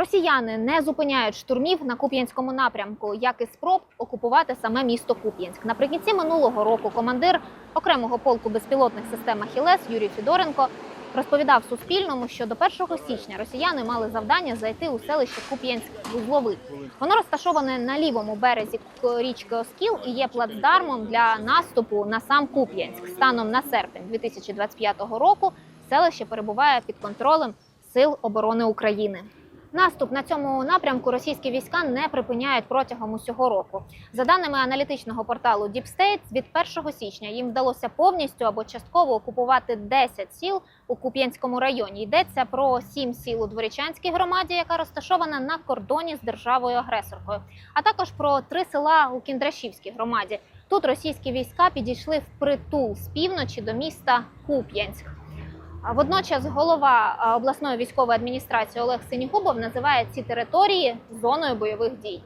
Росіяни не зупиняють штурмів на Куп'янському напрямку, як і спроб окупувати саме місто Куп'янськ. Наприкінці минулого року командир окремого полку безпілотних систем Ахілес Юрій Фідоренко розповідав Суспільному, що до 1 січня росіяни мали завдання зайти у селище Куп'янськ-Вузловий. Воно розташоване на лівому березі річки Оскіл і є плацдармом для наступу на сам Куп'янськ. Станом на серпень 2025 року селище перебуває під контролем Сил оборони України. Наступ на цьому напрямку російські війська не припиняють протягом усього року. За даними аналітичного порталу Deep State, від 1 січня їм вдалося повністю або частково окупувати 10 сіл у Куп'янському районі. Йдеться про 7 сіл у Дворічанській громаді, яка розташована на кордоні з державою агресоркою, а також про три села у Кіндрашівській громаді. Тут російські війська підійшли в притул з півночі до міста Куп'янськ. Водночас голова обласної військової адміністрації Олег Синігубов називає ці території зоною бойових дій.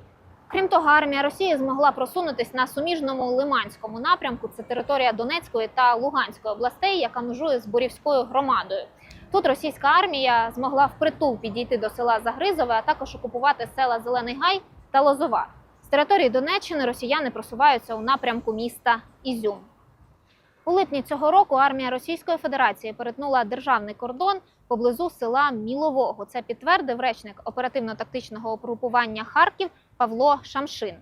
Крім того, армія Росії змогла просунутись на суміжному лиманському напрямку. Це територія Донецької та Луганської областей, яка межує з Борівською громадою. Тут російська армія змогла впритул підійти до села Загризове, а також окупувати села Зелений Гай та Лозова. З території Донеччини росіяни просуваються у напрямку міста Ізюм. У липні цього року армія Російської Федерації перетнула державний кордон поблизу села Мілового. Це підтвердив речник оперативно-тактичного угрупування Харків Павло Шамшин.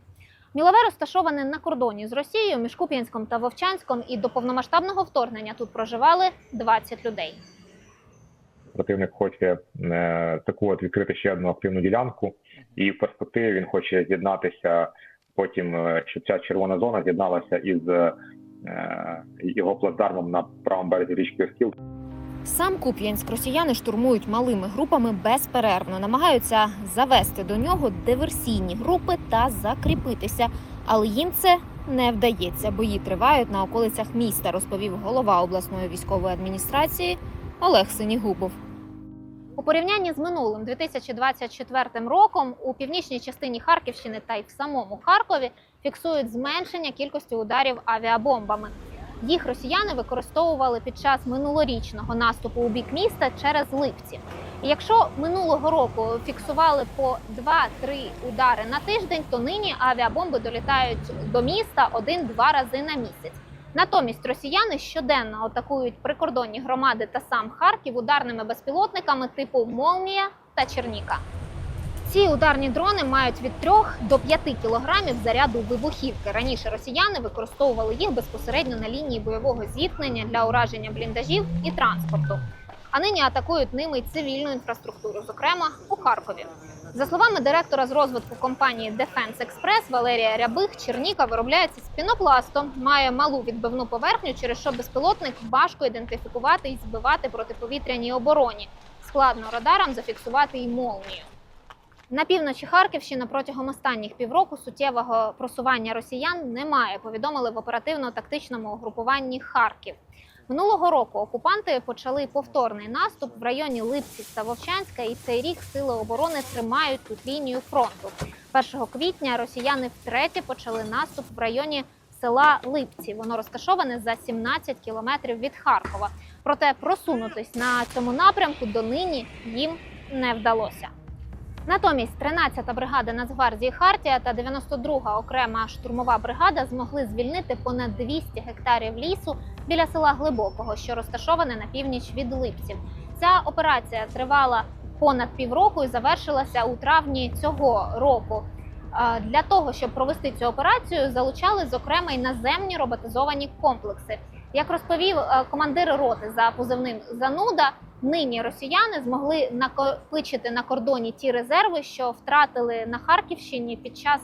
Мілове розташоване на кордоні з Росією між Куп'янськом та Вовчанськом, і до повномасштабного вторгнення тут проживали 20 людей. противник хоче е, таку от відкрити ще одну активну ділянку, і в перспективі він хоче з'єднатися потім, е, щоб ця червона зона з'єдналася із е, його плацдармом на правому березі річки Оскіл. Сам Куп'янськ росіяни штурмують малими групами безперервно, намагаються завести до нього диверсійні групи та закріпитися. Але їм це не вдається. Бої тривають на околицях міста, розповів голова обласної військової адміністрації Олег Синігубов. У порівнянні з минулим 2024 роком у північній частині Харківщини та й в самому Харкові фіксують зменшення кількості ударів авіабомбами. Їх росіяни використовували під час минулорічного наступу у бік міста через Липці. Якщо минулого року фіксували по 2-3 удари на тиждень, то нині авіабомби долітають до міста один-два рази на місяць. Натомість росіяни щоденно атакують прикордонні громади та сам Харків ударними безпілотниками типу Молнія та Черніка. Ці ударні дрони мають від 3 до 5 кілограмів заряду вибухівки. Раніше росіяни використовували їх безпосередньо на лінії бойового зіткнення для ураження бліндажів і транспорту. А нині атакують ними й цивільну інфраструктуру, зокрема у Харкові. За словами директора з розвитку компанії Defense Express Валерія Рябих, Черніка виробляється з пінопластом, має малу відбивну поверхню, через що безпілотник важко ідентифікувати і збивати протиповітряній обороні. Складно радарам зафіксувати й молнію. На півночі Харківщини протягом останніх півроку суттєвого просування росіян немає. Повідомили в оперативно-тактичному угрупуванні Харків. Минулого року окупанти почали повторний наступ в районі Липці та Вовчанська, і цей рік сили оборони тримають тут лінію фронту. 1 квітня росіяни втретє почали наступ в районі села Липці. Воно розташоване за 17 кілометрів від Харкова. Проте просунутись на цьому напрямку донині їм не вдалося. Натомість 13-та бригада Нацгвардії Хартія та 92-га окрема штурмова бригада змогли звільнити понад 200 гектарів лісу біля села Глибокого, що розташоване на північ від Липців. Ця операція тривала понад півроку і завершилася у травні цього року. Для того щоб провести цю операцію, залучали зокрема й наземні роботизовані комплекси. Як розповів е, командир роти за позивним Зануда, нині росіяни змогли накопичити на кордоні ті резерви, що втратили на Харківщині під час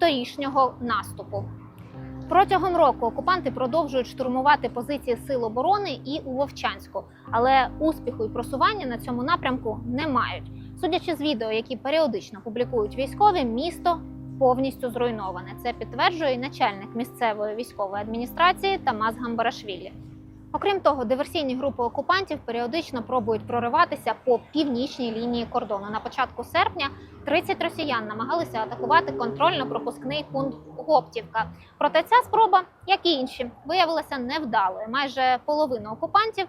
торішнього наступу. Протягом року окупанти продовжують штурмувати позиції сил оборони і у Вовчанську, але успіху і просування на цьому напрямку не мають. Судячи з відео, які періодично публікують військові, місто повністю зруйноване. Це підтверджує і начальник місцевої військової адміністрації Тамас Гамбарашвілі. Окрім того, диверсійні групи окупантів періодично пробують прориватися по північній лінії кордону. На початку серпня 30 росіян намагалися атакувати контрольно-пропускний пункт Гоптівка. Проте ця спроба, як і інші, виявилася невдалою. Майже половина окупантів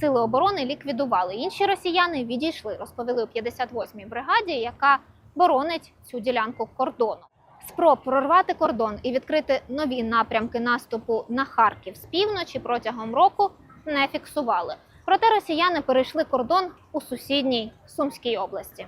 сили оборони ліквідували. Інші росіяни відійшли, розповіли у 58-й бригаді, яка боронить цю ділянку кордону. Спроб прорвати кордон і відкрити нові напрямки наступу на Харків з півночі протягом року не фіксували. Проте росіяни перейшли кордон у сусідній Сумській області.